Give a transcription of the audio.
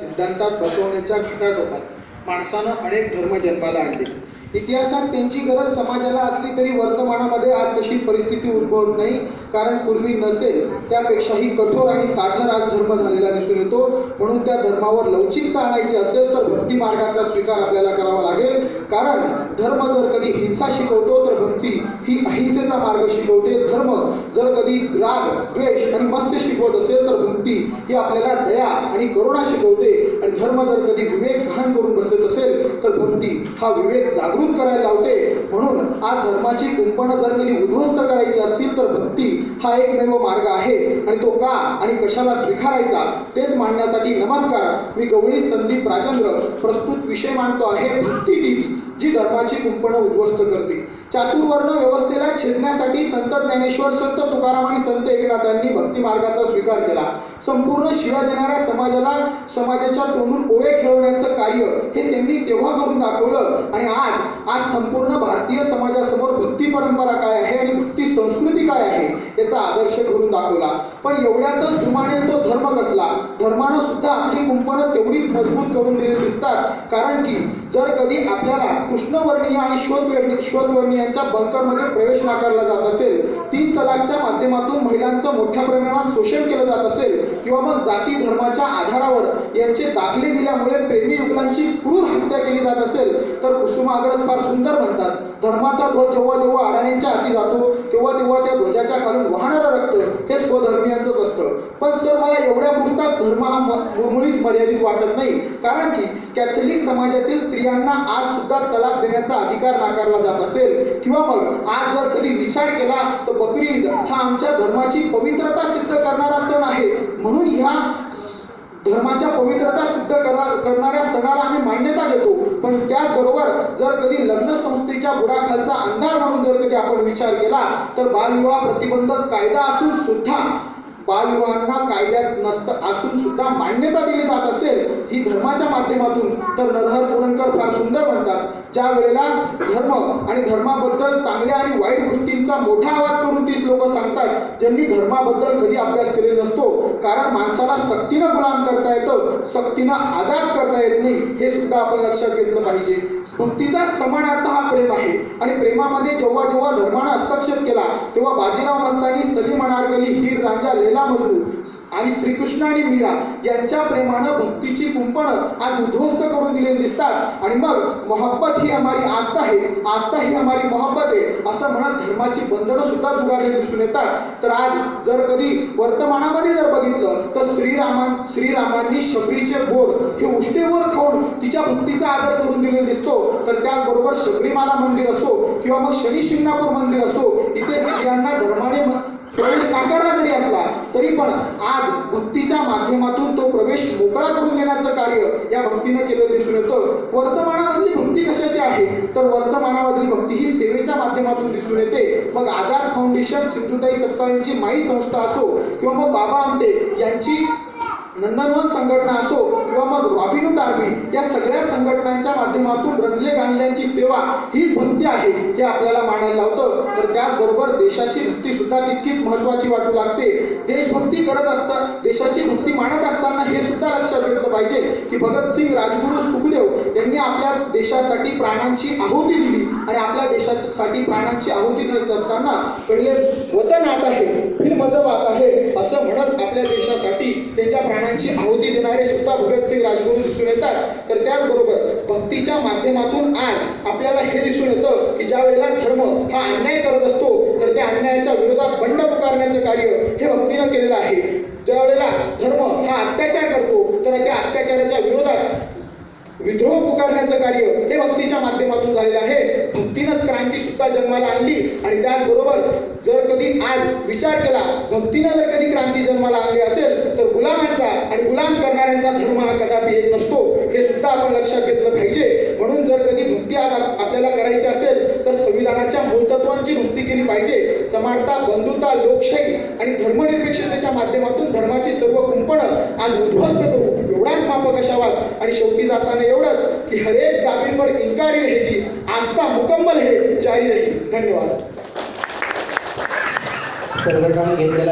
सिद्धांतात बसवण्याच्या घटाटोपात माणसानं अनेक धर्म जन्माला आणले. इतिहासात त्यांची गरज समाजाला असली तरी वर्तमानामध्ये आज तशी परिस्थिती उद्भवत नाही. कारण पूर्वी नसेल त्यापेक्षाही कठोर आणि ताठर आज धर्म झालेला दिसून येतो. म्हणून त्या धर्मावर लवचिकता आणायची असेल तर भक्ती मार्गाचा स्वीकार आपल्याला करावा लागेल. कारण धर्म जर कधी हिंसा शिकवतो तर भक्ती ही अहिंसेचा मार्ग शिकवते. धर्म जर कधी राग द्वेष आणि मत्स्य शिकवत असेल तर भक्ती ही आपल्याला दया आणि करुणा शिकवते. आणि धर्म जर कधी विवेक घाण करून बसत असेल तर भक्ती हा विवेक जागृत करायला लावते. म्हणून आज धर्माची कुंपणं जर कधी उद्ध्वस्त करायची असतील तर भक्ती हा एकमेव मार्ग आहे. आणि तो का आणि कशाला स्वीकारायचा तेच मांडण्यासाठी नमस्कार. मी गवळी संदीप राजेंद्र प्रस्तुत विषय मांडतो आहे भक्ती तीच जी धर्माची कुंपणं उद्ध्वस्त करते. चातुर्वर्ण व्यवस्थेला छेदण्यासाठी संत ज्ञानेश्वर संत तुकाराम आणि संत एकनाथांनी भक्ती मार्गाचा स्वीकार केला. संपूर्ण शिवा देणाऱ्या समाजाला समाजाच्या तोंडून ओळे खेळवण्याचं कार्य हे त्यांनी तेव्हा करून दाखवलं. आणि आज आज संपूर्ण भारतीय समाजासमोर भक्ती परंपरा काय आहे आणि भक्ती संस्कृती काय आहे याचा आदर्श करून दाखवला. पण एवढ्यातच जुमाने तो धर्म कसला? सुद्धा आपली कुंपणं तेवढीच मजबूत करून दिली दिसतात. कारण की जर कधी आपल्याला कृष्णवर्णीय आणि शोधवर्णीय शोधवर्णीयांच्या बंकरमध्ये प्रवेश नाकारला जात असेल तीन तलाकच्या माध्यमातून महिलांचं मोठ्या प्रमाणात शोषण केलं जात असेल किंवा मग जाती धर्माच्या आधारावर यांचे दाखले दिल्यामुळे प्रेमी युगलांची क्रूर हत्या केली जात असेल तर कुसुमाग्रज फार सुंदर म्हणतात. धर्माचा ध्वज जेव्हा जेव्हा अडाण्यांच्या हाती जातो तेव्हा तेव्हा त्या ध्वजाच्या खालून वाहणारं रक्त हे स्वधर्मियांचंच असतं. कोणताच धर्म हा मुळीच मर्यादित वाटत नाही. कारण की कॅथलिक समाजातील स्त्रियांना आज सुद्धा तलाक देण्याचा अधिकार नाकारला जात असेल. किंवा मग आज जर कधी विचार केला तर बकरी ईद हा आमच्या धर्माची पवित्रता सिद्ध करणारा सण आहे. म्हणून ह्या धर्माच्या पवित्रता सिद्ध करा करणाऱ्या सणाला आम्ही मान्यता देतो. पण त्याचबरोबर जर कधी लग्न संस्थेच्या बुडाखालचा अंधार म्हणून जर कधी आपण विचार केला तर बालविवाह प्रतिबंधक कायदा असून सुद्धा बालविवाहांना कायद्यात नसत असून सुद्धा मान्यता दिली जात असेल ही धर्माच्या माध्यमातून तर नरहर पुरणकर फार सुंदर म्हणतात. ज्या वेळेला धर्म आणि धर्माबद्दल चांगल्या आणि वाईट गोष्टींचा मोठा आवाज करून तीच लोक सांगतात ज्यांनी धर्माबद्दल कधी अभ्यास केलेला नसतो कारण माणसाला सक्तीनं गुलाम करता येतं सक्तीनं आजाद करता येत नाही हे सुद्धा आपण लक्षात घेतलं पाहिजे. भक्तीचा समान अर्थ हा प्रेम आहे. आणि प्रेमामध्ये जेव्हा जेव्हा धर्मानं हस्तक्षेप केला तेव्हा बाजीराव मस्तानी सलीम अनारकली हीर राजा लेला मजनू आणि श्रीकृष्ण आणि मीरा यांच्या प्रेमानं भक्तीची कुंपणं आज उद्ध्वस्त दिलेले दिसतात. आणि मग मोहब्बत ही हमारी आस्था आहे. आस्था ही हमारी मोहब्बत आहे. असं म्हणत धर्माची बंधनं सुद्धा जुगारलेली दिसून येतात. तर आज जर कधी वर्तमानामध्ये जर बघितलं तर श्रीरामां श्रीरामांनी शबरीचे बोर हे उष्टेवर खाऊन तिच्या भक्तीचा आदर करून दिलेला दिसतो. तर त्याचबरोबर शबरीमाला मंदिर असो किंवा मग शनी शिंगणापूर मंदिर असो इथे स्त्रियांना धर्माने प्रवेश नाकारला जरी असला तरी पण आज भक्तीच्या माध्यमातून तो प्रवेश मोकळा करून देण्याचं कार्य या भक्तीनं केलं दिसून येतं. वर्तमानामधली भक्ती कशाची आहे? तर वर्तमानामधली भक्ती ही सेवेच्या माध्यमातून दिसून येते. मग आझाद फाउंडेशन सिंधुताई सपकाळ यांची माई संस्था असो किंवा मग बाबा आमटे यांची नंदनवन संघटना असो किंवा मग रॉबिनहुड आर्मी या सगळ्या संघटनांच्या माध्यमातून रंजले गांधल्यांची सेवा हीच भक्ती आहे हे आपल्याला मानायला लावतं. तर त्याचबरोबर देशाची भक्ती सुद्धा तितकीच महत्वाची वाटू लागते. देशभक्ती करत असता देशाची भक्ती मानत असताना हे सुद्धा लक्षात घेतलं पाहिजे की भगतसिंग राजगुरू सुखदेव त्यांनी आपल्या देशासाठी प्राणांची आहुती दिली आणि आपल्या देशासाठी प्राणांची आहुती देत असताना पहिले वतन आत आहे फिर मजब आत आहे असं म्हणत आपल्या देशासाठी त्यांच्या प्राणांची आहुती देणारे सुद्धा भगतसिंग राजगुरू दिसून येतात. तर त्याचबरोबर भक्तीच्या माध्यमातून आज आपल्याला हे दिसून येतं की ज्या वेळेला धर्म हा अन्याय करत असतो तर त्या अन्यायाच्या विरोधात बंड पुकारण्याचं कार्य हे भक्तीनं केलेलं आहे ज्या वेळेला धर्म हा अत्याचार करतो तर त्या अत्याचाराच्या विरोधात विद्रोह पुकारण्याचं कार्य हे भक्तीच्या माध्यमातून झालेलं आहे भक्तीनंच क्रांती सुद्धा जन्माला आणली आणि त्याचबरोबर जर कधी आज विचार केला भक्तीनं जर कधी क्रांती जन्माला आणली असेल तर गुलामांचा आणि गुलाम करणाऱ्यांचा धर्म हा कदापि एक नसतो. हे सुद्धा आपण लक्षात घेतलं पाहिजे. म्हणून जर कधी भक्ती आज आपल्याला करायची असेल तर संविधानाच्या मूलतत्वांची भक्ती केली पाहिजे. समानता बंधुता लोकशाही आणि धर्मनिरपेक्षतेच्या माध्यमातून धर्माची सर्व कुंपणं आज उद्ध्वस्त करू. एवढाच मापक असावा आणि शेवटी जाताना एवढंच की हरेक जाबीर पर इन्कारी रहेगी आस्था मुकम्मल हे जारी रही धन्यवाद. स्पर्धकांनी घेतलेला